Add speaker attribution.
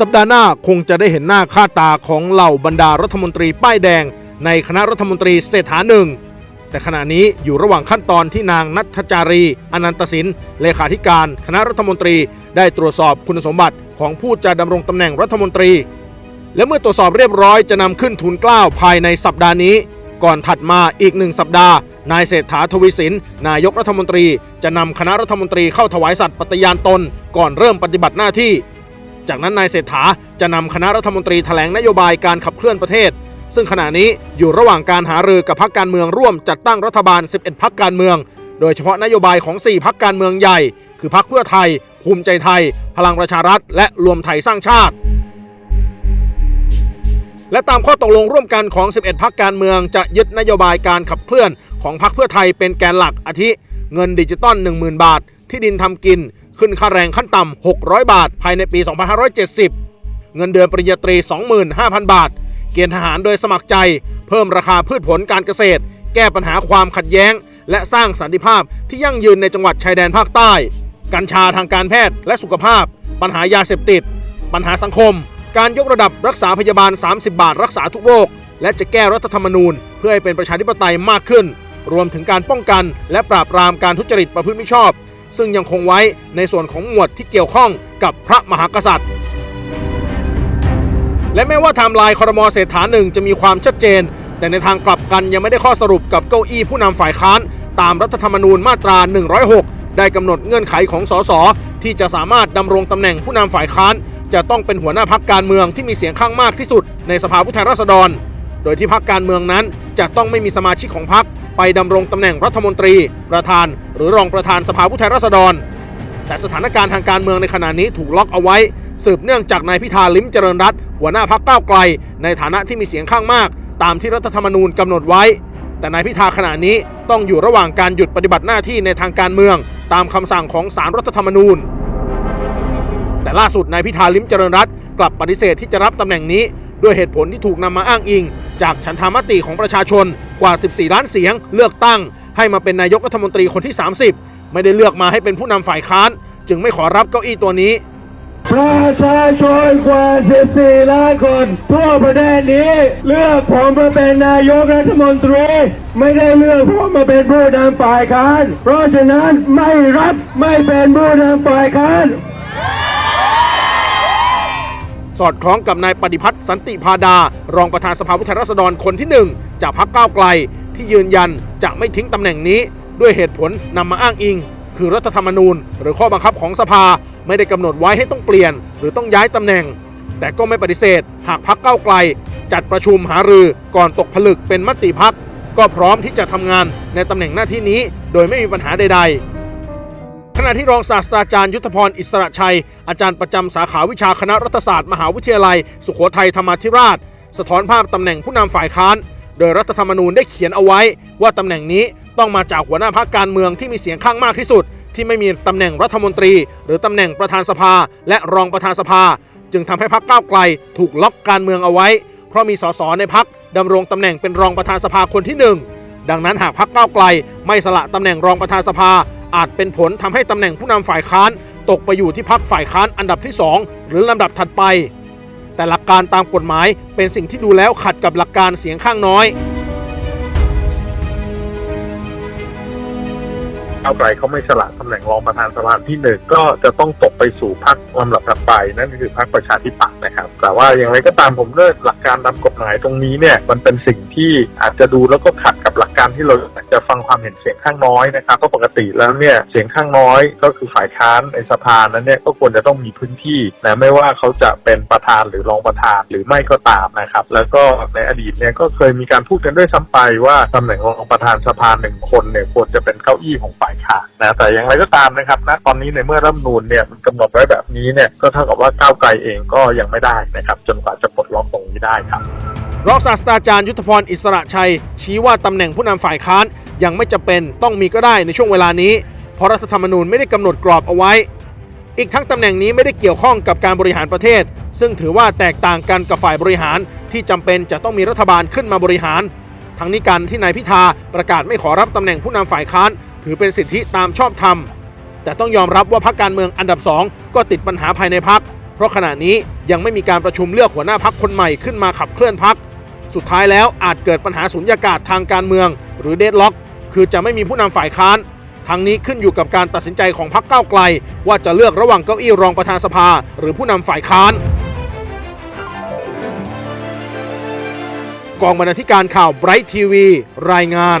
Speaker 1: สัปดาห์หน้าคงจะได้เห็นหน้าค่าตาของเหล่าบรรดารัฐมนตรีป้ายแดง ในคณะรัฐมนตรีเศรษฐาหนึ่งแต่ขณะนี้อยู่ระหว่างขั้นตอนที่นางนัทจารี อนันตสินเลขาธิการ คณะรัฐมนตรี ได้ตรวจสอบคุณสมบัติของผู้จะดำรงตำแหน่งรัฐมนตรี และเมื่อตรวจสอบเรียบร้อยจะนำขึ้นทุนกล้าวภายในสัปดาห์นี้ ก่อนถัดมาอีกหนึ่งสัปดาห์ นายเศรษฐาทวีสิน นายกรัฐมนตรี จะนำคณะรัฐมนตรีเข้าถวายสัตย์ปฏิญาณตน ก่อนเริ่มปฏิบัติหน้าที่ จากนั้นนายเศรษฐาจะนำคณะรัฐมนตรีแถลงนโยบายการขับเคลื่อนประเทศ ซึ่งขณะนี้อยู่ระหว่างการหารือกับพรรคการเมืองร่วมจัดตั้งรัฐบาล 11พรรคการเมือง โดยเฉพาะนโยบายของ 4พรรคการเมืองใหญ่ คือพรรคเพื่อไทย ภูมิใจไทย พลังประชารัฐ และรวมไทยสร้างชาติ และตามข้อตกลงร่วมกันของ 11 พักการเมืองจะยึดนโยบายการขับเคลื่อนของพรรคเพื่อไทยเป็นแกนหลักอาทิ เงินดิจิตอล10,000 บาท ที่ดินทำกิน ขึ้นค่าแรงขั้นต่ำ 600 บาท ภายในปี 2570 เงินเดือนปริญญาตรี 25,000 บาท เกณฑ์ทหารโดยสมัครใจ เพิ่มราคาพืชผลการเกษตร แก้ปัญหาความขัดแย้ง และสร้างสันติภาพที่ยั่งยืนในจังหวัดชายแดนภาคใต้ กัญชาทางการแพทย์และสุขภาพ ปัญหายาเสพติด ปัญหาสังคม การยกระดับรักษาพยาบาล 30 บาท รักษาทุกโรค และจะแก้รัฐธรรมนูญ เพื่อให้เป็นประชาธิปไตยมากขึ้น รวมถึงการป้องกัน และปราบปรามการทุจริตประพฤติมิชอบ ซึ่งยังคงไว้ในส่วนของหมวดที่เกี่ยวข้องกับพระมหากษัตริย์ และแม้ว่าไทม์ไลน์คอรมอเศรษฐาหนึ่งจะมีความชัดเจน แต่ในทางกลับกันยังไม่ได้ข้อสรุปกับเก้าอี้ผู้นำฝ่ายค้าน ตามรัฐธรรมนูญมาตรา 106 ได้กำหนดเงื่อนไขของสสที่จะสามารถดำรงตำแหน่งผู้นำฝ่ายค้าน จะต้องเป็นหัวหน้าพักการเมืองที่มีเสียงข้างมากที่สุดในสภาผู้แทนราษฎร โดยที่พักการเมืองนั้นจะต้องไม่มีสมาชิกของพักไปดำรงตำแหน่งรัฐมนตรี ประธาน หรือรองประธานสภาผู้แทนราษฎร แต่สถานการณ์ทางการเมืองในขณะนี้ถูกล็อกเอาไว้ สืบเนื่องจากนายพิธาลิ้มเจริญรัตหัวหน้าพักก้าวไกล ในฐานะที่มีเสียงข้างมาก ตามที่รัฐธรรมนูญกำหนดไว้ แต่นายพิธาขณะนี้ต้องอยู่ระหว่างการหยุดปฏิบัติหน้าที่ในทางการเมือง ตามคำสั่งของศาลรัฐธรรมนูญแต่ล่าสุดนายพิธาลิ้มเจริญรัตกลับปฏิเสธที่จะรับตำแหน่งนี้ ด้วยเหตุผลที่ถูกนำมาอ้างอิง จากฉันทามติของประชาชนกว่า 14 ล้านเสียง เลือกตั้ง ให้มาเป็นนายกรัฐมนตรีคนที่ 30 ไม่ได้เลือกมาให้เป็นผู้นำฝ่ายค้าน จึงไม่ขอรับเก้าอี้ตัวนี้
Speaker 2: ประชาชนกว่า 14 ล้านคน ทั่วประเทศนี้ เลือกผมมาเป็นนายกรัฐมนตรี ไม่ได้เลือกผมมาเป็นผู้นำฝ่ายค้าน เพราะฉะนั้นไม่รับไม่เป็นผู้นำฝ่ายค้าน
Speaker 1: สอดคล้องกับนายปฏิพัฒน์สันติพาดา รองประธานสภาผู้แทนราษฎรคนที่หนึ่งจากพรรคก้าวไกล ที่ยืนยันจะไม่ทิ้งตำแหน่งนี้ ด้วยเหตุผลนำมาอ้างอิง คือรัฐธรรมนูญ หรือข้อบังคับของสภาไม่ได้กำหนดไว้ให้ต้องเปลี่ยน หรือต้องย้ายตำแหน่ง แต่ก็ไม่ปฏิเสธ หากพรรคก้าวไกล จัดประชุมหารือก่อนตกผลึกเป็นมติพักก็พร้อมที่จะทำงานในตำแหน่งหน้าที่นี้ โดยไม่มีปัญหาใด ๆ ขณะที่รองศาสตราจารย์ยุทธพรอิสระชัย อาจารย์ประจำสาขาวิชาคณะรัฐศาสตร์มหาวิทยาลัย สุโขทัยธรรมาธิราช สะท้อนภาพตำแหน่งผู้นำฝ่ายค้าน โดยรัฐธรรมนูญได้เขียนเอาไว้ ว่าตำแหน่งนี้ต้องมาจากหัวหน้าพรรคการเมืองที่มีเสียงข้างมากที่สุด ที่ไม่มีตำแหน่งรัฐมนตรี หรือตำแหน่งประธานสภา และรองประธานสภา จึงทำให้พรรคก้าวไกล ถูกล็อกการเมืองเอาไว้ เพราะมีสสในพรรคดำรงตำแหน่งเป็นรองประธานสภาคนที่หนึ่งดังนั้นหากพรรคก้าวไกล ไม่สละตำแหน่งรองประธานสภา อาจเป็นผลทำให้ตำแหน่งผู้นำฝ่ายค้าน ตกไปอยู่ที่พรรคฝ่ายค้านอันดับที่ 2 หรือลำดับถัดไป แต่หลักการตามกฎหมายเป็นสิ่งที่ดูแล้วขัดกับหลักการเสียงข้างน้อย
Speaker 3: ก้าวไกลเขาไม่สละตำแหน่งรองประธานสภาที่หนึ่งก็จะต้องตกไปสู่พรรคลำดับถัดไป นั่นคือพรรคประชาธิปัตย์นะครับ แต่ว่าอย่างไรก็ตามผมเลือกหลักการตามกฎหมายตรงนี้เนี่ยมันเป็นสิ่งที่อาจจะดูแล้วก็ขัดกับหลั การที่เราจะฟังความเห็นเสียงข้างน้อยนะครับก็ปกติแล้วเนี่ยเสียงข้างน้อยก็คือฝ่ายค้านในสภานั้นเนี่ยก็ควรจะต้องมีพื้นที่นะไม่ว่าเขาจะเป็นประธานหรือรองประธานหรือไม่ก็ตามนะครับ แล้วก็ในอดีตเนี่ยก็เคยมีการพูดกันด้วยซ้ำไปว่าตำแหน่งรองประธานสภาหนึ่งคนเนี่ยควรจะเป็นเก้าอี้ของฝ่ายค้านนะแต่อย่างไรก็ตามนะครับณตอนนี้ในเมื่อรัฐมนูญเนี่ยมันกำหนดไว้แบบนี้เนี่ยก็เท่ากับว่าก้าวไกลเองก็ยังไม่ได้นะครับ จนกว่าจะปลดล็อกตรงนี้ได้ครับ
Speaker 1: รองศาสตราจารย์ยุทธพรอิสระชัย ชี้ว่าตำแหน่งผู้นำฝ่ายค้านยังไม่จำเป็นต้องมีก็ได้ในช่วงเวลานี้ เพราะรัฐธรรมนูญไม่ได้กำหนดกรอบเอาไว้ อีกทั้งตำแหน่งนี้ไม่ได้เกี่ยวข้องกับการบริหารประเทศ ซึ่งถือว่าแตกต่างกันกับฝ่ายบริหารที่จำเป็นจะต้องมีรัฐบาลขึ้นมาบริหาร ทั้งนี้การที่นายพิธาประกาศไม่ขอรับตำแหน่งผู้นำฝ่ายค้าน ถือเป็นสิทธิตามชอบธรรมแต่ต้องยอมรับว่าพรรคการเมืองอันดับ2ก็ติดปัญหาภายในพรรคเพราะขณะนี้ยังไม่มีการประชุมเลือกหัวหน้าพรรคนใหม่ขึ้นมาขับเคลื่อนพรรค สุดท้ายแล้วอาจเกิดปัญหาสุญญากาศทางการเมือง หรือเดดล็อก คือจะไม่มีผู้นำฝ่ายค้านทางนี้ขึ้นอยู่กับการตัดสินใจของพรรคก้าวไกล ว่าจะเลือกระหว่างเก้าอี้รองประธานสภา หรือผู้นำฝ่ายค้าน กองบรรณาธิการข่าวไบรท์ทีวีรายงาน